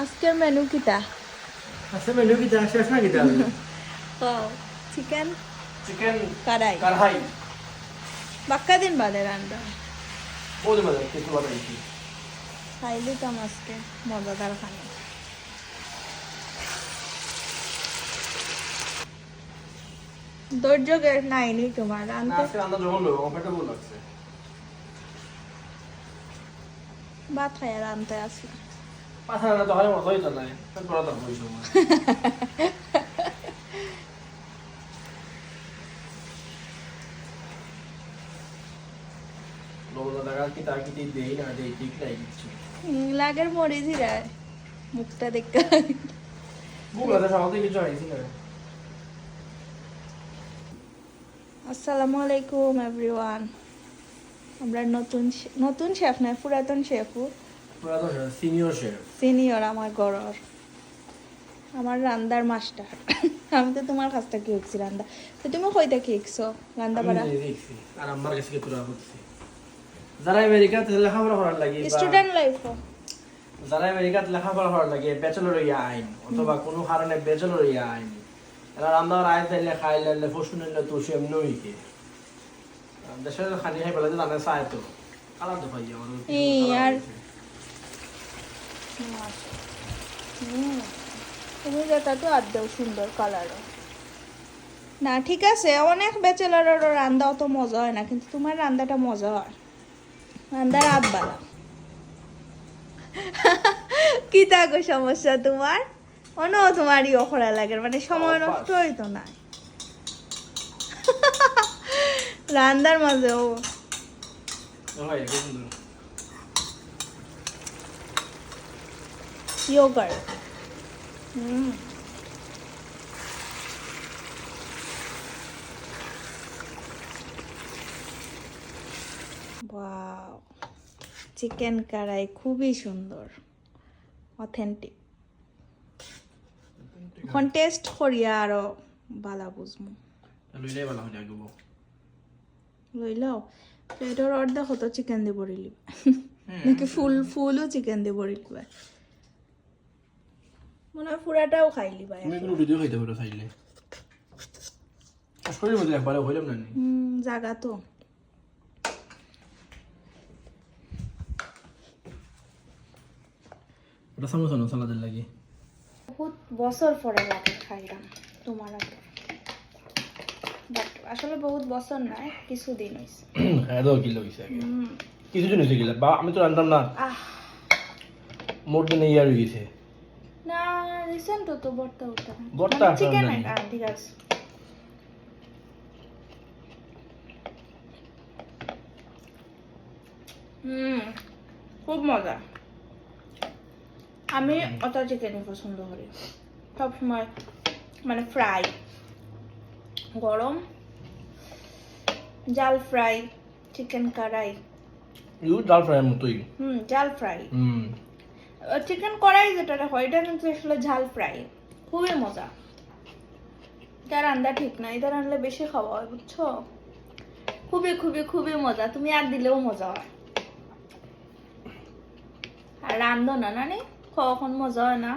আজকের মেনু কিটা? আচ্ছা মেনু কি দেওয়া শেষ নাকি দেওয়া চিকেন চিকেন কারাই কারহাই বাক্কা দিন বাদে রান্না। বহুত মজা কিছু বানাইছি খাইলি তো আজকে মজাদার খানা। ধৈর্য তোমার না রান্তে আজকে রান্না যখন লাগছে। ভাত খাই রান্তে আসি। তো হয় তো হই সময় লাগের মরে জিরা মুখটা দেখতে আসসালামু আলাইকুম এভরিওয়ান আমরা নতুন নতুন শেফ নয় পুরাতন শেফু সিনিয়র শেফ সিনিয়র আমার গরর আমার রান্দার মাস্টার আমি তো তোমার কাছ থেকে শিখছি রান্দা? তো তুমি কইতা কি শিখছো রান্দা বাড়া আর আমার কাছে তোরা করছি যারা আমেরিকাতে লেখাপড়া করার লাগে স্টুডেন্ট লাইফ যারা আমেরিকাতে লেখাপড়া করার লাগে ব্যাচেলর ইয়া আইন অথবা কোনো কারণে ব্যাচেলর ইয়া আইন এরা রান্নার আয় তাইলে খাইলে ফসুন নিলে তো সে এমনি হইকে দেশের খানি খাই পেলে জানে চায় তো কালার পাই আমার যেটা তো আদ্যাও সুন্দর কালারও না ঠিক আছে অনেক ব্যাচেলারেরও রান্দা অত মজা হয় না কিন্তু তোমার রান্দাটা মজা হয়। রান্দার বালা কি থাকো সমস্যা তোমার? অন্য তোমারই অখরা লাগে মানে সময়। নষ্ট হইতো না রান্দার মাঝেও হয় খুব সুন্দর yogurt. Mm. Wow. Chicken karahi খুবই সুন্দর অথেন্টিক এখন টেস্ট করিয়া আরও বালা বুঝমু লইলে ভালো হয় আগে লইলাও প্লেটর অর্ধেক হতো চিকেন দিয়ে ভরিলি নাকি ফুল ফুলও চিকেন দিয়ে ভরিলি মনে হয় পুরাটাও খাইলি ভাই তুমি খাইতে পারো চাইলে শরীর মধ্যে একবারে হইলাম না হুম জাগা তো। ওটা সামোসা না সালাদের লাগে। বহুত বছর পরে লাগে খাইলাম তোমার আগে। বাট আসলে বহুত বছর নয় কিছুদিন হয়েছে খাই দাও কিলো হয়েছে আগে। হুম। কিছু জন হয়েছে গেলে বা আমি তো জানতাম না। আহ। মোর দিন ইয়ার হয়ে গেছে রিসেন্ট তো বর্তা উঠা চিকেন ঠিক আছে হুম খুব মজা। আমি অত চিকেনই পছন্দ করি। সবসময় মানে ফ্রাই গরম জাল ফ্রাই চিকেন কারাই। ইউ ডাল ফ্রাইয়ের মতোই। হুম জাল ফ্রাই হুম। চিকেন কড়াই যেটা হয় এটা কিন্তু আসলে ঝাল ফ্রাই খুবই মজা। এটা রান্না ঠিক না, এটা রান্নালে বেশি খাওয়া হয়, বুঝছ? খুবই খুবই খুবই মজা, তুমি আর দিলেও মজা হয়। আর রান্ধো না, নানি? কখন মজা হয় না?